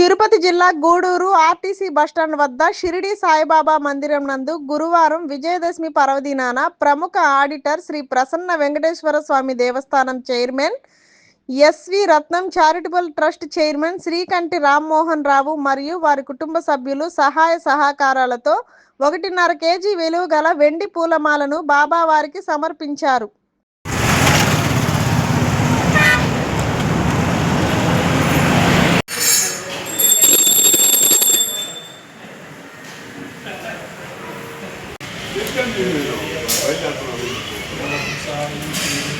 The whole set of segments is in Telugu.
తిరుపతి జిల్లా గూడూరు ఆర్టీసీ బస్టాండ్ వద్ద షిరిడి సాయిబాబా మందిరం నందు గురువారం విజయదశమి పర్వదినాన ప్రముఖ ఆడిటర్ శ్రీ ప్రసన్న వెంకటేశ్వర స్వామి దేవస్థానం chairman SV Ratnam charitable trust chairman Srikanti Rammohan Rao మరియు వారి కుటుంబ సభ్యులు సహాయ సహకారాలతో ఒకటిన్నర కేజీ విలువ గల వెండి పూలమాలను బాబావారికి సమర్పించారు. సమర్పించారు ओम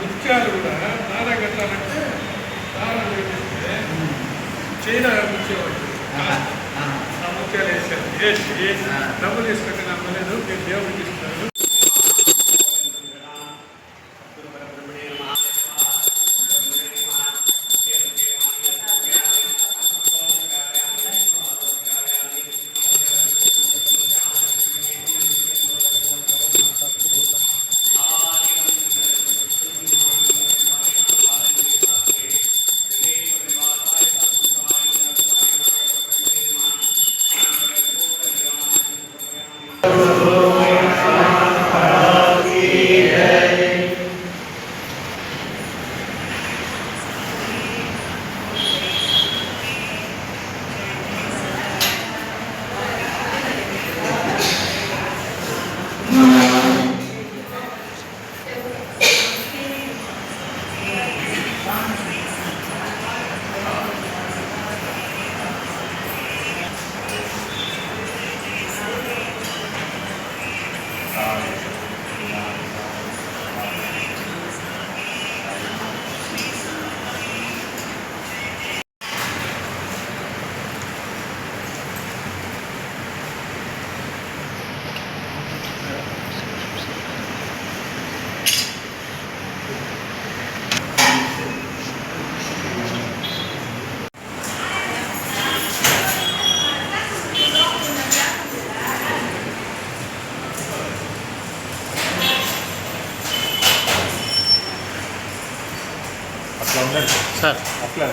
ముత్యాలు కూడా దారం కట్టాలంటే దారం వేస్తే చైనా ముత్యేవాడు ఆ ముత్యాలు వేసారు వేసి డబ్బులు తీసుకుంటే నమ్మలేదు మీరు దేవుడికి సార్ అట్లా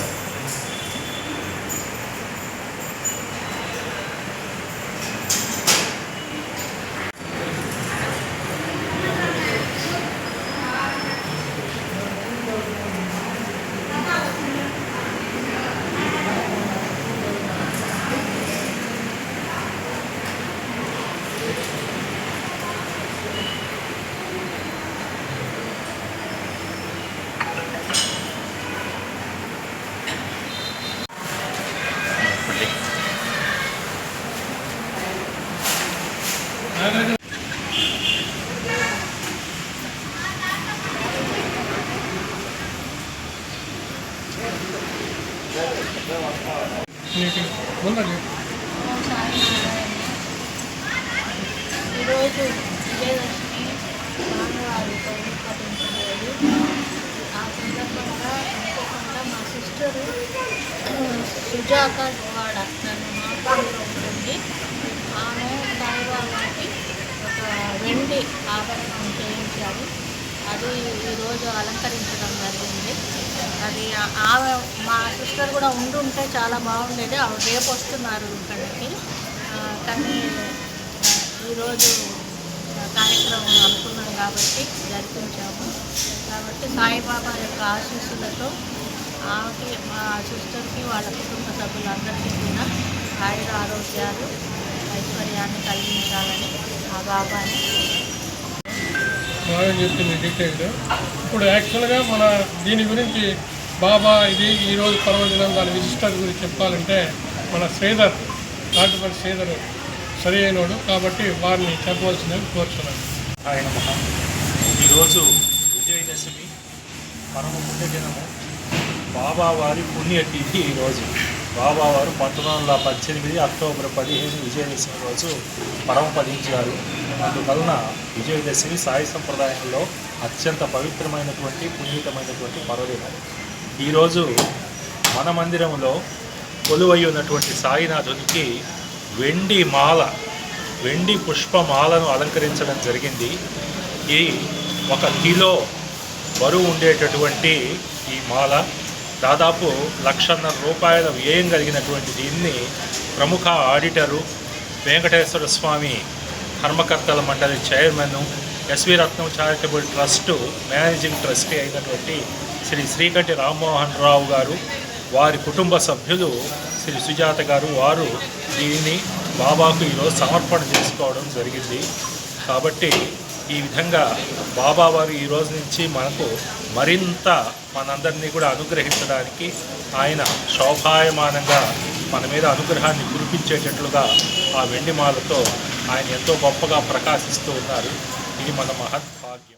ఈరోజు విజయదశమి స్వామివారి ఆ సందర్భంగా అనుకోకుండా మా సిస్టరు సుజాత వెండి ఆభరణం చేయించారు. అది ఈరోజు అలంకరించడం జరిగింది. అది ఆమె మా సిస్టర్ కూడా ఉండుంటే చాలా బాగుండేది. ఆవిడ రేపు వస్తున్నారు ఇక్కడికి. కానీ ఈరోజు కార్యక్రమం అనుకున్నాం కాబట్టి జరిపించాము. కాబట్టి సాయిబాబా యొక్క ఆశీస్సులతో ఆమెకి మా సిస్టర్కి వాళ్ళ కుటుంబ సభ్యులందరికీ కూడా ఆయుర ఆరోగ్యాలు ఐశ్వర్యాన్ని కలిగించాలని ఆ బాబాని. బాగా చెప్పింది డీటెయిల్డ్ ఇప్పుడు యాక్చువల్గా మన దీని గురించి బాబా ఇది ఈరోజు పర్వదినం దాని విశిష్టత గురించి చెప్పాలంటే మన శ్రీధర్ నాటుపల్లి శ్రీధర్ సరి అయినోడు కాబట్టి వారిని చెప్పవలసిందని కోరుతున్నాను. ఆయన మహా ఈరోజు విజయదశమి పరమ పుణ్యదినము. బాబావారి పుణ్యతిథి ఈరోజు. బాబావారు పంతొమ్మిది వందల పద్దెనిమిది అక్టోబర్ పదిహేను విజయదశమి రోజు పరమపదించారు అందువలన విజయదశమి సాయి సంప్రదాయంలో అత్యంత పవిత్రమైనటువంటి పునీతమైనటువంటి పర్వదినం. ఈరోజు మన మందిరంలో కొలువై ఉన్నటువంటి సాయినాథునికి వెండి మాల వెండి పుష్పమాలను అలంకరించడం జరిగింది. ఈ ఒక కిలో బరువు ఉండేటటువంటి ఈ మాల దాదాపు లక్షన్నర రూపాయల వ్యయం కలిగినటువంటి దీన్ని ప్రముఖ ఆడిటరు వెంకటేశ్వర స్వామి కర్మకర్తల మండలి chairman SV Ratnam charitable trust managing trustee అయినటువంటి శ్రీ శ్రీకంఠి రామ్మోహన్ రావు గారు వారి కుటుంబ సభ్యులు శ్రీ సుజాత గారు వారు దీనిని బాబాకు ఈరోజు సమర్పణ చేసుకోవడం జరిగింది. కాబట్టి ఈ విధంగా బాబావారు ఈ రోజు నుంచి మనకు మరింత మనందరినీ కూడా అనుగ్రహించడానికి ఆయన శోభాయమానంగా మన మీద అనుగ్రహాన్ని కురిపించేటట్లుగా ఆ వెండిమాలతో ఆయన ఎంతో గొప్పగా ప్రకాశిస్తూ ఉన్నారు. ఇది మన మహత్ భాగ్యం